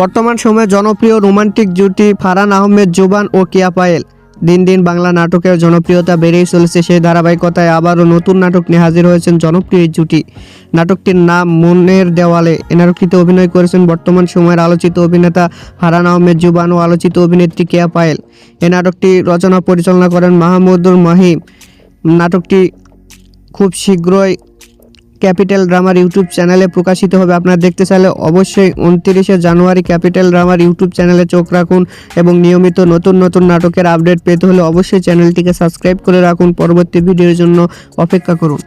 বর্তমান সময়ে জনপ্রিয় রোমান্টিক জুটি ফারান আহমেদ, জুবান ও কিয়া পায়েল। দিন দিন বাংলা নাটকের জনপ্রিয়তা বেড়েই চলেছে। সেই ধারাবাহিকতায় আবারও নতুন নাটক নিয়ে হাজির হয়েছেন জনপ্রিয় জুটি। নাটকটির নাম মনের দেওয়ালে। এ নাটকটিতে অভিনয় করেছেন বর্তমান সময়ের আলোচিত অভিনেতা ফারহান আহমেদ, জুবান ও আলোচিত অভিনেত্রী কেয়া পায়েল। এ নাটকটি রচনা পরিচালনা করেন মাহমুদুর মাহিম। নাটকটি খুব শীঘ্রই ক্যাপিটাল ড্রামার ইউটিউব চ্যানেলে প্রকাশিত হবে। আপনারা দেখতে চাইলে অবশ্যই উনত্রিশে জানুয়ারি ক্যাপিটাল ড্রামার ইউটিউব চ্যানেলে চোখ রাখুন এবং নিয়মিত নতুন নতুন নাটকের আপডেট পেতে হলে অবশ্যই চ্যানেলটিকে সাবস্ক্রাইব করে রাখুন। পরবর্তী ভিডিওর জন্য অপেক্ষা করুন।